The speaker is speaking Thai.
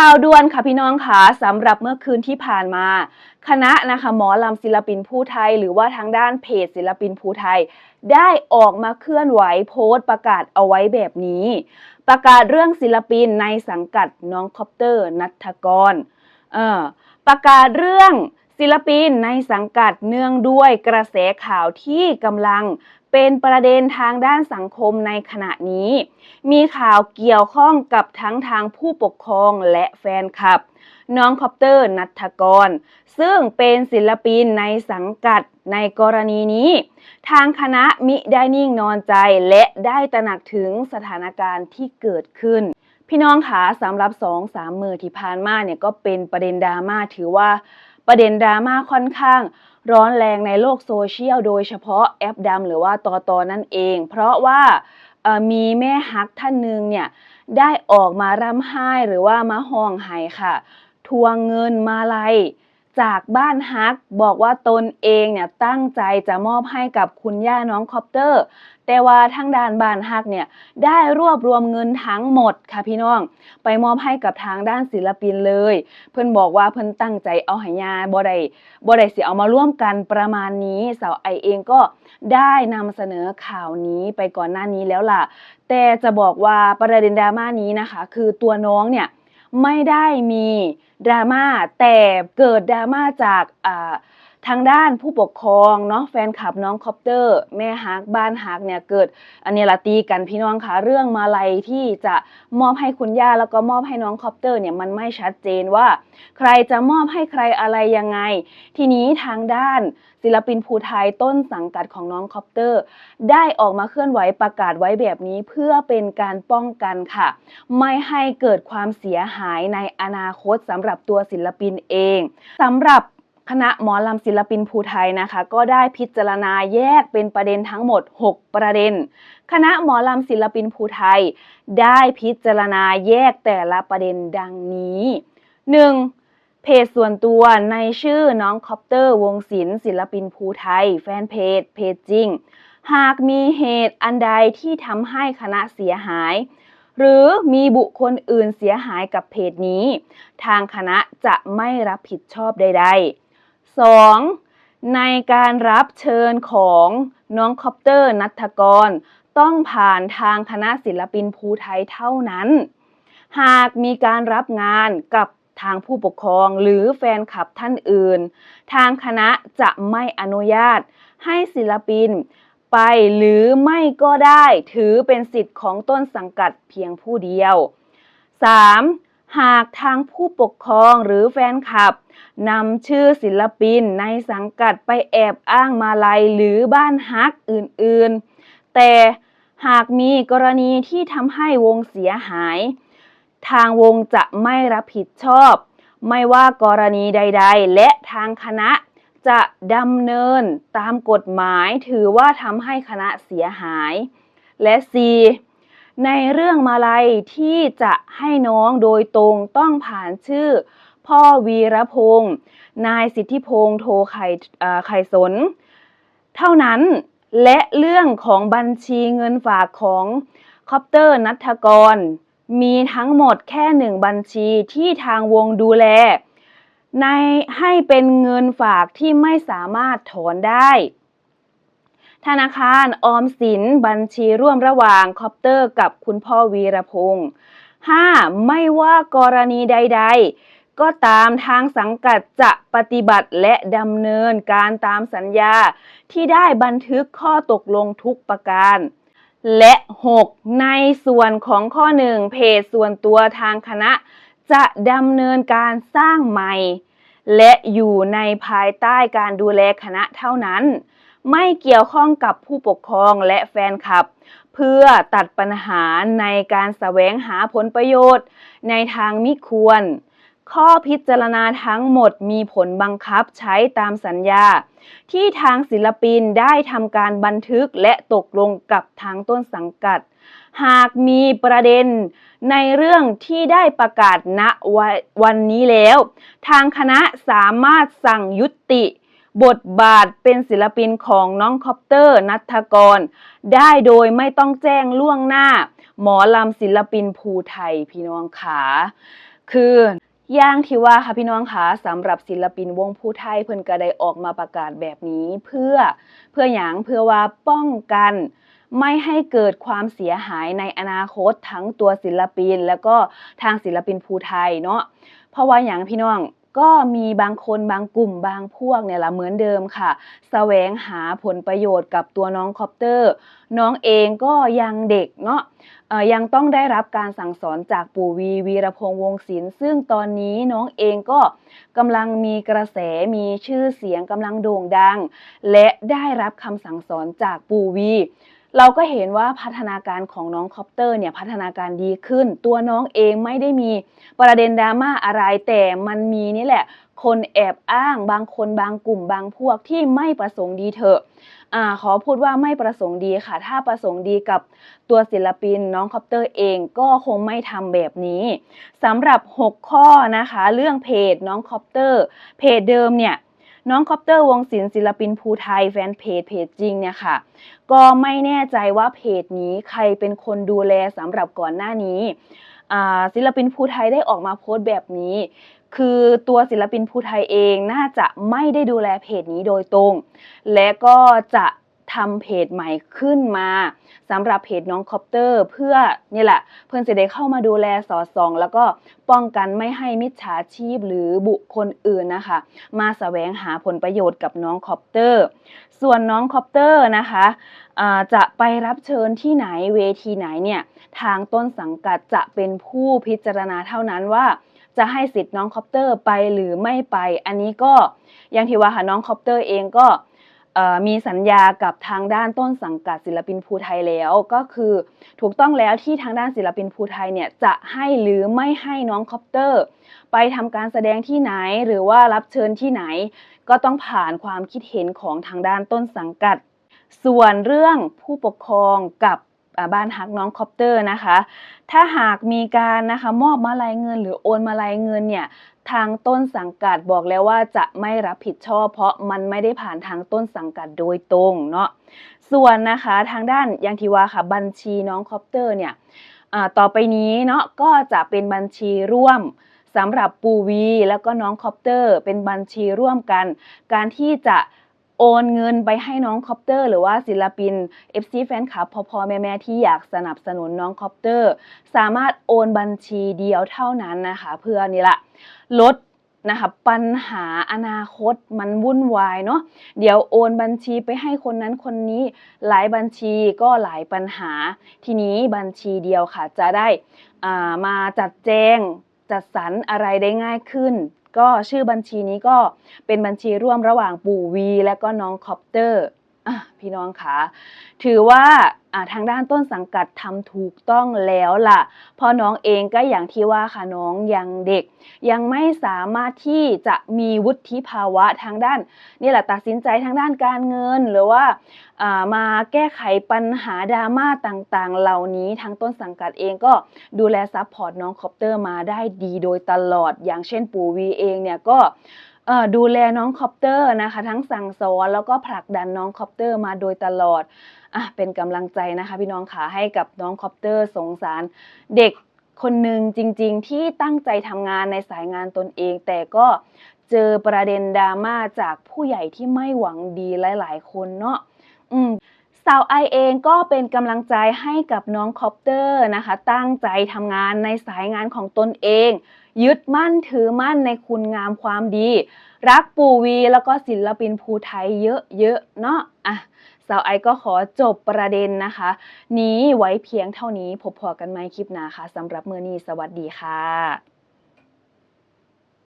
ข่าวด่วนค่ะพี่น้องค่ะสำหรับเมื่อคืนที่ผ่านมา คณะนะคะหมอลำศิลปินผู้ไทย หรือว่าทางด้านเพจศิลปินผู้ไทย ได้ออกมาเคลื่อนไหวโพสต์ประกาศเอาไว้แบบนี้ ประกาศเรื่องศิลปินในสังกัดน้องคอปเตอร์นัทกรเออประกาศเรื่อง ศิลปินในสังกัดเนื่องด้วยกระแสข่าวที่กำลังเป็นประเด็นทางด้านสังคมในขณะนี้ มีข่าวเกี่ยวข้องกับทั้งทางผู้ปกครองและแฟนคลับ น้องคอปเตอร์นัทกร ซึ่งเป็นศิลปินในสังกัดในกรณีนี้ ทางคณะมิได้นิ่งนอนใจและได้ตระหนักถึงสถานการณ์ที่เกิดขึ้น พี่น้องคะสำหรับสองสามมือที่ผ่านมาเนี่ยก็เป็นประเด็นดราม่าถือว่า ประเด็นดราม่าค่อนข้างร้อนแรงในโลกโซเชียลโดยเฉพาะแอปดำหรือว่าตอตอนั่นเอง เพราะว่ามีแม่ฮักท่านหนึ่งเนี่ยได้ออกมาร่ำไห้หรือว่ามาห้องไห้ค่ะ ทวงเงินมาลัย จากบ้านฮักบอกว่าตนเองเนี่ยตั้งใจจะมอบให้กับคุณย่าน้องคอปเตอร์ แต่ว่าทางด้านบ้านฮักเนี่ยได้รวบรวมเงินทั้งหมดค่ะพี่น้อง ไปมอบให้กับทางด้านศิลปินเลย เพิ่นบอกว่าเพิ่นตั้งใจเอาห้ยาบ่ได้บ่ได้สิเอามาร่วมกันประมาณนี้สาวไอเองก็ได้นำเสนอข่าวนี้ไปก่อนหน้านี้แล้วล่ะ แต่จะบอกว่าประเด็นดราม่านี้นะคะ คือตัวน้องเนี่ย ไม่ได้มีดราม่าแต่เกิดดราม่าจากอ่า ทางด้านผู้ปกครองเนาะแฟนคลับน้องคอปเตอร์ แม่ฮักบ้านฮักเนี่ยเกิดอันเนี้ละตีกันพี่น้องคะเรื่องมาลัยที่จะมอบให้คุณย่าแล้วก็มอบให้น้องคอปเตอร์เนี่ยมันไม่ชัดเจนว่า ใครจะมอบให้ใครอะไรยังไง ทีนี้ทางด้านศิลปินภูไทยต้นสังกัดของน้องคอปเตอร์ ได้ออกมาเคลื่อนไหวประกาศไว้แบบนี้เพื่อเป็นการป้องกันค่ะ ไม่ให้เกิดความเสียหายในอนาคตสำหรับตัวศิลปินเองสำหรับ คณะหมอลำศิลปินภูไทยนะคะ ก็ได้พิจารณาแยกเป็นประเด็นทั้งหมด 6 ประเด็น คณะหมอลำศิลปินภูไทย ได้พิจารณาแยกแต่ละประเด็นดังนี้ 1. เพจส่วนตัวในชื่อน้องคอปเตอร์วงศิลป์ศิลปินภูไทย แฟนเพจเพจจริง หากมีเหตุอันใดที่ทำให้คณะเสียหายหรือมีบุคคลอื่นเสียหายกับเพจนี้ ทางคณะจะไม่รับผิดชอบใด ๆ 2. ในการรับเชิญของน้องคอปเตอร์นัทกร ต้องผ่านทางคณะศิลปินภูไทยเท่านั้น หากมีการรับงานกับทางผู้ปกครองหรือแฟนคลับท่านอื่น ทางคณะจะไม่อนุญาตให้ศิลปินไปหรือไม่ก็ได้ถือเป็นสิทธิ์ของต้นสังกัดเพียงผู้เดียว 3. หากทางผู้ปกครองหรือแฟนคลับนำชื่อศิลปินในสังกัดไปแอบอ้างมาลัยหรือบ้านฮักอื่นๆ แต่หากมีกรณีที่ทำให้วงเสียหาย ทางวงจะไม่รับผิดชอบ ไม่ว่ากรณีใด ๆ และทางคณะจะดำเนินตามกฎหมายถือว่าทำให้คณะเสียหาย และ 4. ในเรื่องมาลัยที่จะให้น้องโดยตรงต้องผ่านชื่อ พ่อวีรพงศ์นายสิทธิพงศ์โทไข่ไข่สน เท่านั้นและเรื่องของบัญชีเงินฝากของคอปเตอร์นัทกร มีทั้งหมดแค่หนึ่งบัญชีที่ทางวงดูแล ในให้เป็นเงินฝากที่ไม่สามารถถอนได้ ธนาคารออมสินบัญชีร่วมระหว่างคอปเตอร์กับคุณพ่อวีรพงศ์ 5. ไม่ว่ากรณีใด ๆ ก็ตามทางสังกัดจะปฏิบัติและดำเนินการตามสัญญาที่ได้บันทึกข้อตกลงทุกประการ และ 6. ในส่วนของข้อ 1 เพจส่วนตัวทางคณะ จะดำเนินการสร้างใหม่ และอยู่ในภายใต้การดูแลคณะเท่านั้น ไม่เกี่ยวข้องกับผู้ปกครองและแฟนคลับ เพื่อตัดปัญหาในการแสวงหาผลประโยชน์ ในทางมิควร ข้อพิจารณาทั้งหมดมีผลบังคับใช้ตามสัญญา ที่ทางศิลปินได้ทำการบันทึกและตกลงกับทางต้นสังกัด หากมีประเด็นในเรื่องที่ได้ประกาศณวันนี้แล้ว ทางคณะสามารถสั่งยุติ บทบาทเป็นศิลปินของน้องคอปเตอร์นัทกร ได้โดยไม่ต้องแจ้งล่วงหน้า หมอลำศิลปินภูไทยพี่น้องขาคืออย่างที่ว่าค่ะพี่น้องคะสำหรับศิลปินวงผู้ไทยเพิ่นก็ได้ออกมาประกาศแบบนี้เพื่อเพื่อหยังเพื่อว่าป้องกัน ไม่ให้เกิดความเสียหายในอนาคตทั้งตัวศิลปิน แล้วก็ทางศิลปินภูไทยเนาะเพราะว่าอย่างพี่น้อง ก็มีบางคนบางกลุ่มบางพวกเนี่ยละเหมือนเดิมค่ะแสวงหาผลประโยชน์กับตัวน้องคอปเตอร์ น้องเองก็ยังเด็กเนาะยังต้องได้รับการสั่งสอนจากปู่วีวีรพงษ์วงศิลป์ซึ่งตอนนี้น้องเองก็กำลังมีกระแสมีชื่อเสียงกำลังโด่งดัง และได้รับคำสั่งสอนจากปู่วี เราก็เห็นว่าพัฒนาการของน้องคอปเตอร์เนี่ยพัฒนาการดีขึ้น ตัวน้องเองไม่ได้มีประเด็นดราม่าอะไรแต่มันมีนี่แหละ คนแอบอ้างบางคนบางกลุ่มบางพวกที่ไม่ประสงค์ดีเถอะอขอพูดว่าไม่ประสงค์ดีค่ะ ถ้าประสงค์ดีกับตัวศิลปินน้องคอปเตอร์เองก็คงไม่ทำแบบนี้สำหรับ 6 ข้อนะคะ เรื่องเพจน้องคอปเตอร์ เพจเดิมเนี่ย น้องคอปเตอร์วงศิลป์ศิลปินภูไทยแฟนเพจเพจจริงเนี่ยค่ะ ก็ไม่แน่ใจว่าเพจนี้ใครเป็นคนดูแลสำหรับก่อนหน้านี้ศิลปินภูไทยได้ออกมาโพสต์แบบนี้ คือตัวศิลปินภูไทยเองน่าจะไม่ได้ดูแลเพจนี้โดยตรง และก็จะ ทำเพจใหม่ขึ้นมาสำหรับเพจน้องคอปเตอร์ เพื่อนี่แหละเพื่อนจะได้เข้ามาดูแลสอดส่อง แล้วก็ป้องกันไม่ให้มิจฉาชีพหรือบุคคลอื่นนะคะ มาแสวงหาผลประโยชน์กับน้องคอปเตอร์ ส่วนน้องคอปเตอร์นะคะจะไปรับเชิญที่ไหนเวทีไหนเนี่ยทางต้นสังกัดจะเป็นผู้พิจารณาเท่านั้นว่าจะให้สิทธิ์น้องคอปเตอร์ไปหรือไม่ไป อันนี้ก็อย่างที่ว่าค่ะน้องคอปเตอร์เองก็ มีสัญญากับทางด้านต้นสังกัดศิลปินภูไทยแล้ว ก็คือถูกต้องแล้วที่ทางด้านศิลปินภูไทยเนี่ยจะให้หรือไม่ให้น้องคอปเตอร์ ไปทำการแสดงที่ไหนหรือว่ารับเชิญที่ไหน ก็ต้องผ่านความคิดเห็นของทางด้านต้นสังกัด ส่วนเรื่องผู้ปกครองกับ บ้านฮักน้องคอปเตอร์นะคะ ถ้าหากมีการนะคะมอบมาลายเงิน หรือโอนมาลายเงินเนี่ยทางต้นสังกัดบอกแล้วว่าจะไม่รับผิดชอบ เพราะมันไม่ได้ผ่านทางต้นสังกัดโดยตรงเนาะส่วนนะคะทางด้านยังที่ว่าค่ะบัญชีน้องคอปเตอร์เนี่ยต่อไปนี้เนาะก็จะเป็นบัญชีร่วมสำหรับปูวี แล้วก็น้องคอปเตอร์ เป็นบัญชีร่วมกัน การที่จะ โอนเงินไปให้น้องคอปเตอร์ หรือว่าศิลปิน FC แฟนคลับพอพอแม่แม่ๆที่อยากสนับสนุนน้องคอปเตอร์ สามารถโอนบัญชีเดียวเท่านั้นนะคะ เพื่อนี่ละลดนะคะปัญหาอนาคตมันวุ่นวายเนาะเดี๋ยวโอนบัญชีไปให้คนนั้นคนนี้หลายบัญชีก็หลายปัญหา ทีนี้บัญชีเดียวค่ะจะได้อ่ามาจัดแจงจัดสรรอะไรได้ง่ายขึ้น ก็ชื่อบัญชีนี้ก็เป็นบัญชีร่วมระหว่างปู่วี และก็น้องคอปเตอร์ พี่น้องคะถือว่าทางด้านต้นสังกัดทำถูกต้องแล้วล่ะพราะน้องเองก็อย่างที่ว่าค่ะน้องยังเด็ก ยังไม่สามารถที่จะมีวุฒิภาวะทางด้านนี่แหละตัดสินใจทางด้านการเงิน หรือว่าามาแก้ไขปัญหาดราม่าต่างๆ เหล่านี้ทางต้นสังกัดเองก็ดูแลซัพพอร์ตน้องคอปเตอร์มาได้ดีโดยตลอด อย่างเช่นปู่วีเองเนี่ยก็ ดูแลน้องคอปเตอร์นะคะ ทั้งสั่งสอนแล้วก็ผลักดันน้องคอปเตอร์มาโดยตลอดอะเป็นกำลังใจนะคะ พี่น้องขาให้กับน้องคอปเตอร์สงสารเด็กคนหนึ่งจริง ๆ ที่ตั้งใจทำงานในสายงานตนเอง แต่ก็เจอประเด็นดราม่าจากผู้ใหญ่ที่ไม่หวังดีหลาย ๆ คนเนาะอืม สาวไอเองก็เป็นกำลังใจให้กับน้องคอปเตอร์นะคะ ตั้งใจทำงานในสายงานของตนเอง ยึดมั่นถือมั่นในคุณงามความดี รักปู่วีแล้วก็ศิลปินภูไทยเยอะๆเนาะอะสาวไอก็ขอจบประเด็นนะคะ นี้ไว้เพียงเท่านี้พบพอกันไหมคลิปหน้าค่ะสำหรับมือนี้สวัสดีค่ะ